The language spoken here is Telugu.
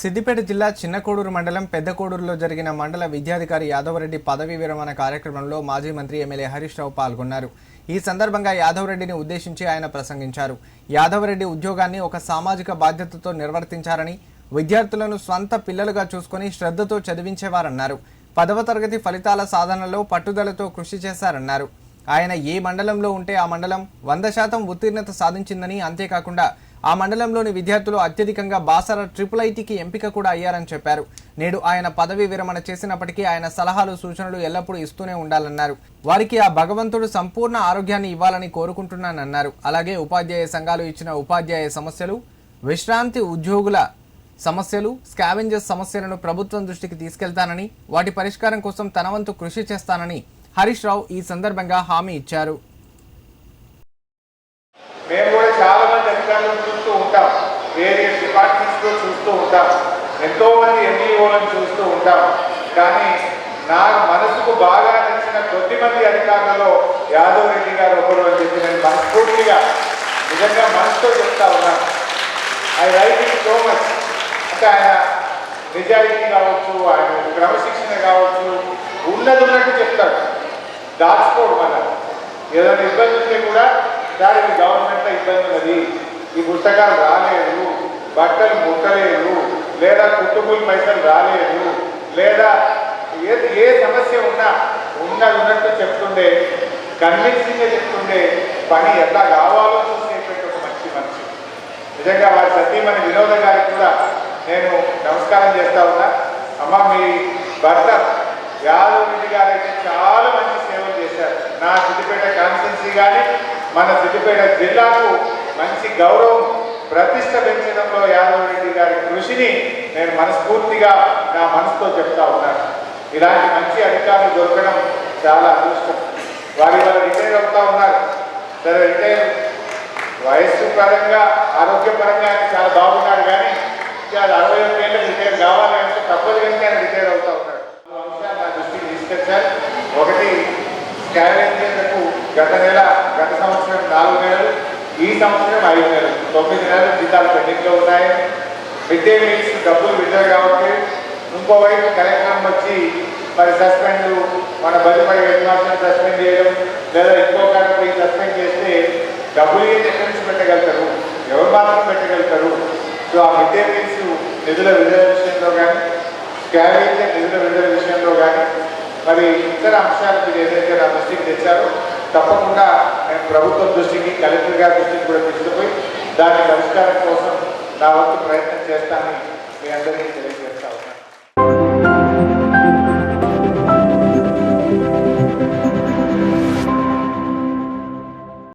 సిద్దిపేట జిల్లా చిన్నకోడూరు మండలం పెద్దకోడూరులో జరిగిన మండల విద్యాధికారి యాదవరెడ్డి పదవీ విరమణ కార్యక్రమంలో మాజీ మంత్రి ఎమ్మెల్యే హరీష్ రావు పాల్గొన్నారు. ఈ సందర్భంగా యాదవరెడ్డిని ఉద్దేశించి ఆయన ప్రసంగించారు. యాదవరెడ్డి ఉద్యోగాన్ని ఒక సామాజిక బాధ్యతతో నిర్వర్తించారని విద్యార్థులను స్వంత పిల్లలుగా చూసుకొని శ్రద్ధతో చదివించేవారన్నారు. పదవ తరగతి ఫలితాల సాధనలో పట్టుదలతో కృషి చేశారన్నారు. ఆయన ఏ మండలంలో ఉంటే ఆ మండలం వంద శాతం ఉత్తీర్ణత సాధించిందని అంతేకాకుండా ఆ మండలంలోని విద్యార్థులు అత్యధికంగా బాసర ట్రిపుల్ ఐటీకి ఎంపిక కూడా అయ్యారని చెప్పారు. నేడు ఆయన పదవి విరమణ చేసినప్పటికీ ఆయన సలహాలు సూచనలు ఎల్లప్పుడూ ఇస్తూనే ఉండాలన్నారు. వారికి ఆ భగవంతుడు సంపూర్ణ ఆరోగ్యాన్ని ఇవ్వాలని కోరుకుంటున్నానన్నారు. అలాగే ఉపాధ్యాయ సంఘాలు ఇచ్చిన ఉపాధ్యాయ సమస్యలు విశ్రాంతి ఉద్యోగుల సమస్యలు స్కావెంజర్స్ సమస్యలను ప్రభుత్వం దృష్టికి తీసుకెళ్తానని వాటి పరిష్కారం కోసం తన వంతు కృషి చేస్తానని హరీష్ రావు ఈ సందర్భంగా హామీ ఇచ్చారు. మేము అధికారులను చూస్తూ ఉంటాం. వేరియస్ డిపార్ట్మెంట్స్లో చూస్తూ ఉంటాం. ఎంతో మంది ఎన్ఈఓలను చూస్తూ ఉంటాం. కానీ నా మనసుకు బాగా నచ్చిన కొద్ది మంది అధికారులలో యాదవ్ రెడ్డి గారు ఒకరు అని చెప్పి నేను మనస్ఫూర్తిగా నిజంగా మనసుతో చెప్తా ఉన్నాను. I write it so much అంటే ఆయన నిజాయితీ కావచ్చు ఆయన క్రమశిక్షణ కావచ్చు ఉన్నది ఉన్నట్టు చెప్తాడు. దాచుకోడు మన ఏదైనా ఇబ్బంది ఉంటే కూడా దానికి గవర్నమెంట్ ఇబ్బంది ఉన్నది. ఈ పుస్తకాలు రాలేదు బట్టలు ముట్టలేదు లేదా కుటుంబం పైసలు రాలేదు లేదా ఏది ఏ సమస్య ఉన్నా ఉన్నది ఉన్నట్టు చెప్తుండే కన్విన్సింగ్గా చెప్తుండే పని ఎట్లా కావాలో చూసేటువంటి ఒక మంచి మనిషి. నిజంగా వారి సతీమణి వినోద గారికి కూడా నేను నమస్కారం చేస్తా ఉన్నా. అమ్మ మీ భర్త యాదవ్ రెడ్డి గారు అయితే చాలా మంచి సేవలు చేశారు. నా సిద్దిపేట కాన్స్టిట్యున్సీ కానీ మన సిద్దిపేట జిల్లాకు మంచి గౌరవం ప్రతిష్ట పెంచడంలో యాదవ్ రెడ్డి గారి కృషిని నేను మనస్ఫూర్తిగా నా మనసుతో చెప్తా ఉన్నాను. ఇలాంటి మంచి అధికారులు దొరకడం చాలా అదృష్టం. వారి వాళ్ళ రిటైర్ అవుతా ఉన్నారు. సరే రిటైర్ వయస్సు పరంగా ఆరోగ్యపరంగా చాలా బాగున్నాడు కానీ చాలా అది అరవై ఒక్క ఏళ్ళకి రిటైర్ కావాలి అంటే తప్పదు కనుక ఆయన రిటైర్ అవుతా ఉన్నాడు. అంశాలు నా దృష్టికి తీసుకొచ్చారు. ఒకటి స్కావెంజర్లకు గత నెల గత సంవత్సరం నాలుగు నెలలు ఈ సంవత్సరం ఐదు నెలలు. తొమ్మిది నెలలు జీతాలు పెండింగ్లో ఉన్నాయి. మిడ్ డే మీల్స్ డబ్బులు విడుదల కాబట్టి ఇంకోవైపు కలెక్టర్ వచ్చి మరి సస్పెండ్ మన బదిపై హెడ్ మాస్టర్ సస్పెండ్ చేయడం లేదా ఇంకో కాకపోతే సస్పెండ్ చేస్తే డబ్బులు ఏ ఎక్కడి నుంచి పెట్టగలుగుతారు? ఎవరు మాత్రం పెట్టగలుగుతారు? సో ఆ మిడ్ డే మీల్స్ నిధుల విడుదల విషయంలో కానీ స్కావేజర్ నిధుల విడుదల విషయంలో కానీ మరి ఇతర అంశాలు మీరు ఏదైతే నా దృష్టికి తెచ్చారో తప్పకుండా నేను ప్రభుత్వం దృష్టికి కలెక్టర్ గారి దృష్టికి కూడా తీసుకుపోయి దాని పరిష్కారం కోసం నా వంతు ప్రయత్నం చేస్తానని మీ అందరికీ తెలియజేస్తా ఉన్నాను.